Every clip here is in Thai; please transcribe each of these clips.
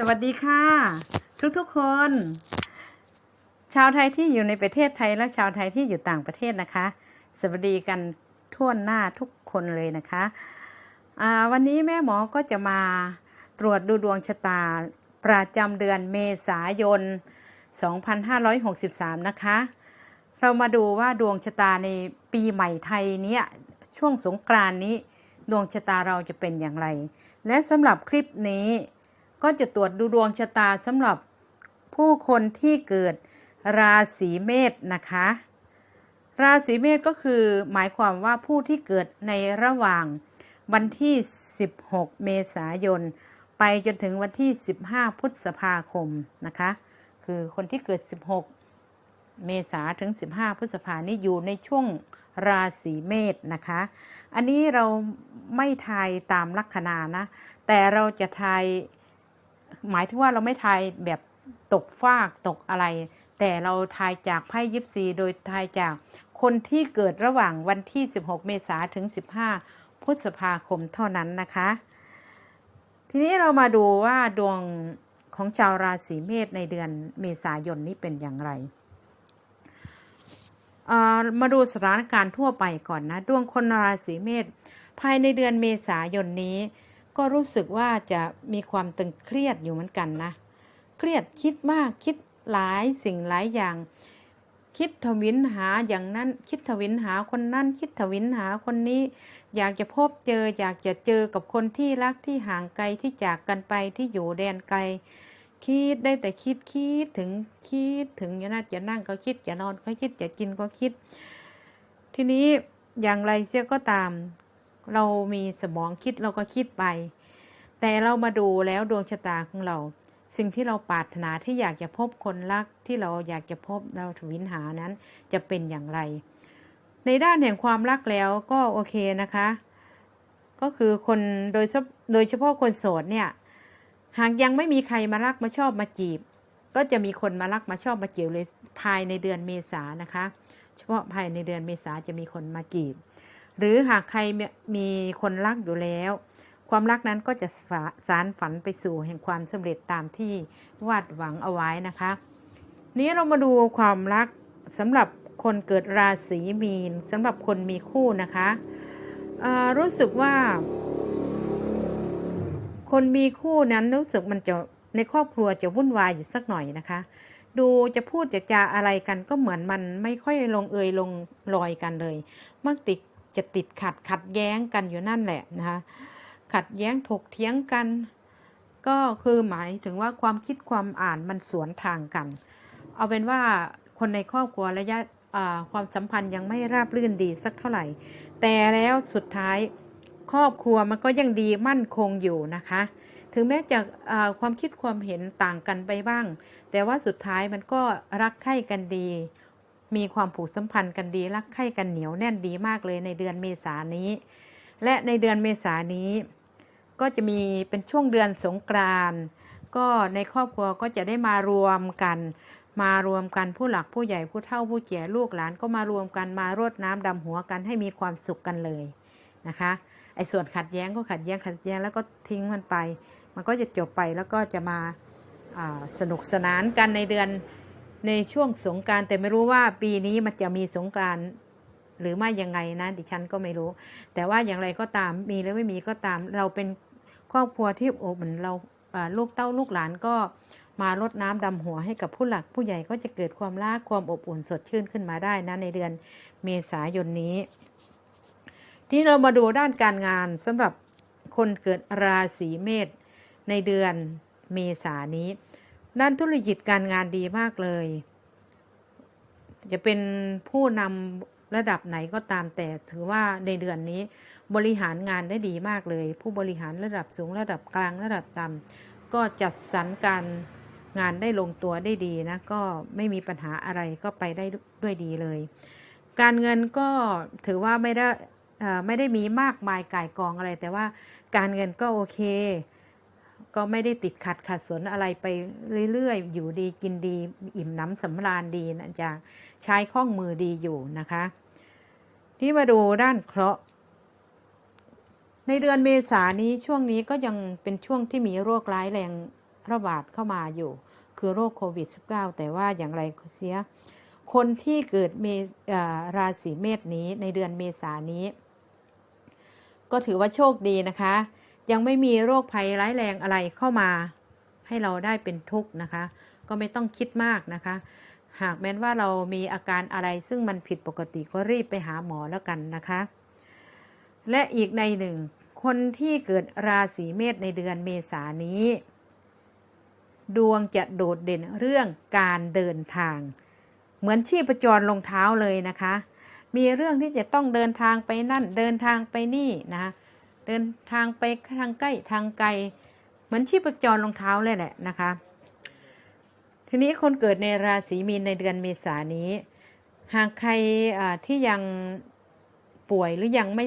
สวัสดีค่ะ ทุกๆคน ชาวไทยที่อยู่ในประเทศไทยและชาวไทยที่อยู่ต่างประเทศนะคะ สวัสดีกันทั่วหน้าทุกคนเลยนะคะวันนี้แม่หมอก็จะมาตรวจดูดวงชะตาประจำเดือนเมษายน 2563 นะคะ เรามาดูว่าดวงชะตาในปีใหม่ไทยเนี้ยช่วงสงกรานนี้ ดวงชะตาเราจะเป็นอย่างไร และสำหรับคลิปนี้ ก็จะตรวจดูดวงชะตาสำหรับผู้คนที่เกิดราศีเมษนะคะ ราศีเมษก็คือหมายความว่าผู้ที่เกิดในระหว่างวันที่ 16 เมษายน ไปจนถึงวันที่ 15 พฤษภาคมนะคะ คือคนที่เกิด 16 เมษาถึง 15 พฤษภานี่อยู่ในช่วงราศีเมษนะคะ อันนี้เราไม่ทายตามลัคนานะ แต่เราจะทาย หมายถึงว่าเราไม่ทายแบบตกฟากตกอะไร แต่เราทายจากไพ่ยิปซีโดยทายจากคนที่เกิดระหว่างวันที่ 16 เมษาถึง 15 พฤษภาคมเท่านั้นนะคะ ทีนี้เรามาดูว่าดวงของชาวราศีเมษในเดือนเมษายนนี้เป็นอย่างไร มาดูสถานการณ์ทั่วไปก่อนนะ ดวงคนราศีเมษภายในเดือนเมษายนนี้ ก็รู้สึกว่าจะมีความตึงเครียดอยู่เหมือนกันนะ เครียดคิดมากคิดหลายสิ่งหลายอย่าง คิดทวินหาอย่างนั้นคิดทวินหาคนนั้นคิดทวินหาคนนี้ อยากจะพบเจอ อยากจะเจอกับคนที่รักที่ห่างไกลที่จากกันไปที่อยู่แดนไกล คิดได้แต่คิดคิดถึงคิดถึงอย่านั่งจะนั่งก็คิดจะนอนก็คิดจะกินก็คิด ทีนี้อย่างไรเสียก็ตาม เรามีสมองคิดเราก็คิดไป แต่เรามาดูแล้วดวงชะตาของเรา สิ่งที่เราปรารถนาที่อยากจะพบคนรักที่เราอยากจะพบเราถวินหานั้นจะเป็นอย่างไร ในด้านแห่งความรักแล้วก็โอเคนะคะ ก็คือคนโดยโดยเฉพาะคนโสดเนี่ยหากยังไม่มีใครมารักมาชอบมาจีบ ก็จะมีคนมารักมาชอบมาจีบเลยภายในเดือนเมษานะคะ เฉพาะภายในเดือนเมษาจะมีคนมาจีบ หรือหากใครมีคนรักอยู่แล้ว ความรักนั้นก็จะสารฝันไปสู่แห่งความสำเร็จตามที่วาดหวังเอาไว้นะคะ นี้เรามาดูความรักสำหรับคนเกิดราศีมีนสำหรับคนมีคู่นะคะรู้สึกว่า คนมีคู่นั้นรู้สึกมันจะในครอบครัวจะวุ่นวายอยู่สักหน่อยนะคะ ดูจะพูดจะจาอะไรกันก็เหมือนมันไม่ค่อยลงเอยลงรอยกันเลย มักติด จะติดขัดขัดแย้งกันอยู่นั่นแหละนะคะขัดแย้งถกเถียงกัน ก็คือหมายถึงว่าความคิดความอ่านมันสวนทางกัน เอาเป็นว่าคนในครอบครัวระยะความสัมพันธ์ยังไม่ราบรื่นดีสักเท่าไหร่ แต่แล้วสุดท้ายครอบครัวมันก็ยังดีมั่นคงอยู่นะคะ ถึงแม้จะความคิดความเห็นต่างกันไปบ้าง แต่ว่าสุดท้ายมันก็รักใคร่กันดี มีความผูกสัมพันธ์กันดีรักใคร่กันเหนียวแน่นดีมากเลยในเดือนเมษานี้ และในเดือนเมษานี้ ก็จะมีเป็นช่วงเดือนสงกรานต์ก็ในครอบครัวก็จะได้มารวมกัน มารวมกันผู้หลักผู้ใหญ่ผู้เฒ่าผู้แก่ลูกหลานก็มารวมกันมารดน้ำดำหัวกันให้มีความสุขกันเลยนะคะไอ้ส่วนขัดแย้งก็ขัดแย้งขัดแย้งแล้วก็ทิ้งมันไป มันก็จะจบไปแล้วก็จะมาสนุกสนานกันในเดือน ในช่วงสงการแต่ไม่รู้ว่าปีนี้มันจะมีสงกานต์หรือไม่ยังไงนะดิฉันก็ไม่รู้ แต่ว่าอย่างไรก็ตามมีหรือไม่มีก็ตาม เราเป็นครอบครัวที่อบอุ่นเราลูกเต้าลูกหลานก็มารดน้ำดำหัวให้กับผู้หลักผู้ใหญ่ก็จะเกิดความรักความอบอุ่นสดชื่นขึ้นมาได้นะในเดือนเมษายนนี้ ที่เรามาดูด้านการงานสำหรับคนเกิดราศีเมษในเดือนเมษานี้ ด้านธุรกิจการงานดีมากเลย จะเป็นผู้นำระดับไหนก็ตามแต่ถือว่าในเดือนนี้บริหารงานได้ดีมากเลย ผู้บริหารระดับสูงระดับกลางระดับต่ำก็จัดสรรการงานได้ลงตัวได้ดีนะ ก็ไม่มีปัญหาอะไรก็ไปได้ด้วยดีเลย การเงินก็ถือว่าไม่ได้ไม่ได้มีมากมายก่ายกองอะไร แต่ว่าการเงินก็โอเค ก็ไม่ได้ติดขัดขัดสนอะไรไปเรื่อยๆ อยู่ดีกินดี อิ่มหน้ำสำราญดีนะจากใช้ข้องมือดีอยู่นะคะ ที่มาดูด้านเคราะห์ในเดือนเมษานี้ช่วงนี้ก็ยังเป็นช่วงที่มีโรคร้ายแรงระบาดเข้ามาอยู่ คือโรคโควิด -19 แต่ว่าอย่างไรเสีย คนที่เกิดเมราศีเมษนี้ในเดือนเมษานี้ ก็ถือว่าโชคดีนะคะ ยังไม่มีโรคภัยร้ายแรงอะไรเข้ามาให้เราได้เป็นทุกข์นะคะ ก็ไม่ต้องคิดมากนะคะ หากแม้นว่าเรามีอาการอะไรซึ่งมันผิดปกติก็รีบไปหาหมอแล้วกันนะคะ และอีกในหนึ่ง คนที่เกิดราศีเมษในเดือนเมษานนี้ ดวงจะโดดเด่นเรื่องการเดินทาง เหมือนชีพจรลงเท้าเลยนะคะ มีเรื่องที่จะต้องเดินทางไปนั่นเดินทางไปนี่นะ เดินทางไปทางใกล้ทางไกล เหมือนชีพจรลงเท้าเลยแหละนะคะ ทีนี้คนเกิดในราศีมีนในเดือนเมษานี้ หากใครที่ยังป่วยหรือยังไม่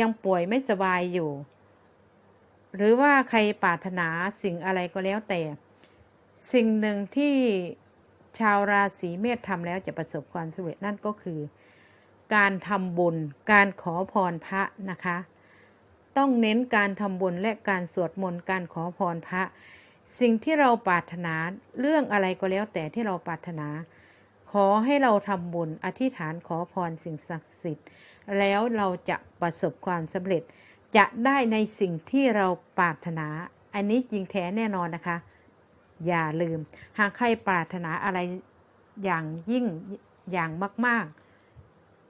ยังป่วยไม่สบายอยู่ หรือว่าใครปรารถนาสิ่งอะไรก็แล้วแต่ สิ่งหนึ่งที่ชาวราศีเมษทำแล้วจะประสบความสำเร็จนั่นก็คือ การทำบุญ การขอพรพระนะคะ ต้องเน้นการทำบุญและการสวดมนต์การขอพรพระ สิ่งที่เราปรารถนาเรื่องอะไรก็แล้วแต่ที่เราปรารถนา ขอให้เราทำบุญอธิษฐานขอพรสิ่งศักดิ์สิทธิ์ แล้วเราจะประสบความสำเร็จ จะได้ในสิ่งที่เราปรารถนา อันนี้จริงแท้แน่นอนนะคะ อย่าลืม หากใครปรารถนาอะไรอย่างยิ่งอย่างมาก ๆ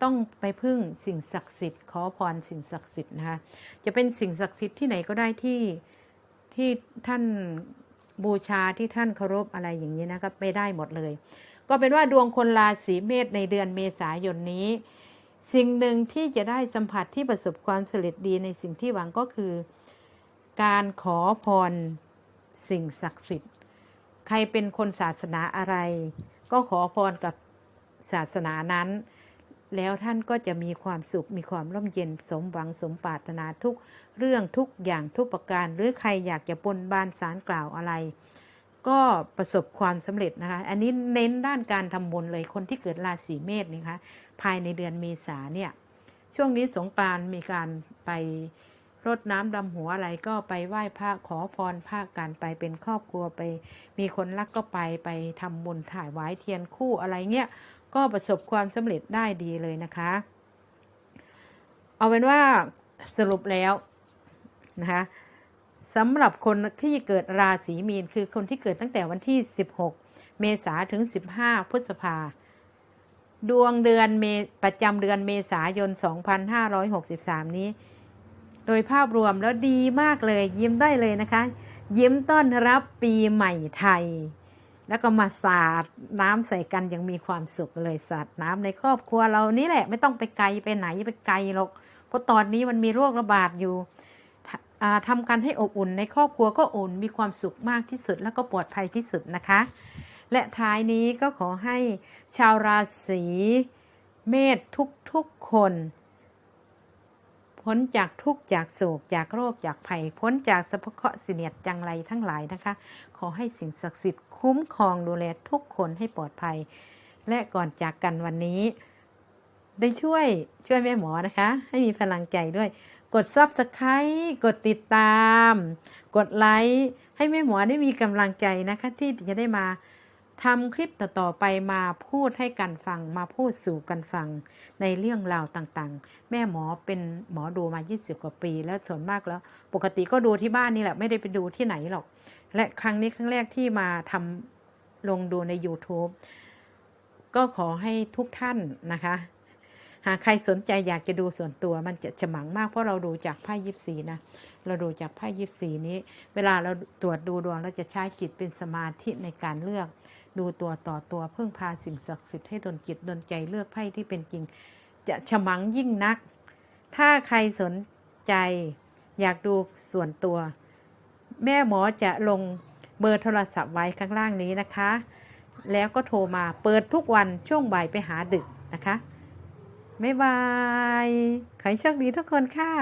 ต้องไปพึ่งสิ่งศักดิ์สิทธิ์ขอพรสิ่งศักดิ์สิทธิ์นะคะจะเป็นสิ่งศักดิ์สิทธิ์ที่ไหนก็ได้ที่ที่ท่านบูชาที่ท่านเคารพอะไรอย่างนี้นะครับไม่ได้หมดเลย ก็เป็นว่าดวงคนราศีเมษในเดือนเมษายนนี้ สิ่งหนึ่งที่จะได้สัมผัสที่ประสบความสำเร็จดีในสิ่งที่หวังก็คือ การขอพรสิ่งศักดิ์สิทธิ์ ใครเป็นคนศาสนาอะไร ก็ขอพรกับศาสนานั้น แล้วท่านก็จะมีความสุขมีความร่มเย็นสมหวังสมปรารถนาทุกเรื่องทุกอย่างทุกประการ หรือใครอยากจะบนบานสารกล่าวอะไร ก็ประสบความสำเร็จนะคะ อันนี้เน้นด้านการทำบุญเลยคนที่เกิดราศีเมษนี่คะภายในเดือนเมษาเนี่ยช่วงนี้สงกรานมีการไปรดน้ำดำหัวอะไรก็ไปไหว้พระขอพรพระกันไปเป็นครอบครัวไป มีคนรักก็ไปไปทำบุญถ่ายไว้เทียนคู่อะไรเงี้ย ก็ประสบความสำเร็จได้ดีเลยนะคะ เอาเป็นว่าสรุปแล้วนะคะสำหรับคนที่เกิดราศีมีนคือคนที่เกิดตั้งแต่วันที่ 16 เมษาถึง 15 พฤษภาดวงเดือนเมประจำเดือนเมษายน 2563 นี้ โดยภาพรวมแล้วดีมากเลยยิ้มได้เลยนะคะ ยิ้มต้อนรับปีใหม่ไทย แล้วก็มาสาดน้ำใส่กันยังมีความสุขเลยสาดน้ำในครอบครัวเรานี่แหละ ไม่ต้องไปไกลไปไหนไปไกลหรอก เพราะตอนนี้มันมีโรคระบาดอยู่ทอ่าทำกันให้อบอุ่นในครอบครัวก็อุ่นมีความสุขมากที่สุด แล้วก็ปลอดภัยที่สุดนะคะ และท้ายนี้ก็ขอให้ชาวราศีเมษทุกๆคน พ้นจากทุกข์จากโศกจากโรคจากภัย พ้นจากสะเพาะเสียดจังไรทั้งหลายนะคะ ขอให้สิ่งศักดิ์สิทธิ์คุ้มครองดูแลทุกคนให้ปลอดภัย และก่อนจากกันวันนี้ ได้ช่วยช่วยแม่หมอนะคะ ให้มีพลังใจด้วย กด Subscribe กดติดตาม กดไลค์ให้แม่หมอได้มีกำลังใจนะคะ ที่จะได้มา ทำคลิปต่อๆไปมาพูดให้กันฟัง มาพูดสู่กันฟัง ในเรื่องราวต่างๆ แม่หมอเป็นหมอดูมา 20 กว่าปี แล้วส่วนมากแล้ว ปกติก็ดูที่บ้านนี่แหละ ไม่ได้ไปดูที่ไหนหรอก และครั้งนี้ครั้งแรกที่มาทำลงดูใน YouTube ก็ขอให้ทุกท่านนะคะ หากใครสนใจอยากจะดูส่วนตัวมันจะฉมังมากเพราะเราดูจากไพ่ยิปซีนะเราดูจากไพ่ยิปซีนี้ เวลาเราตรวจดูดวงเราจะใช้จิตเป็นสมาธิในการเลือก ดูตัวต่อตัวเพึ่งพาสิ่งศักดิ์สิทธิ์ให้ดนจิตดนใจเลือกไพ่ที่เป็นจริง จะฉมังยิ่งนัก ถ้าใครสนใจอยากดูส่วนตัว แม่หมอจะลงเบอร์โทรศัพท์ไว้ข้างล่างนี้นะคะ แล้วก็โทรมาเปิดทุกวันช่วงบ่ายไปหาดึกนะคะ บ๊ายบายขอให้โชคดีทุกคนค่ะ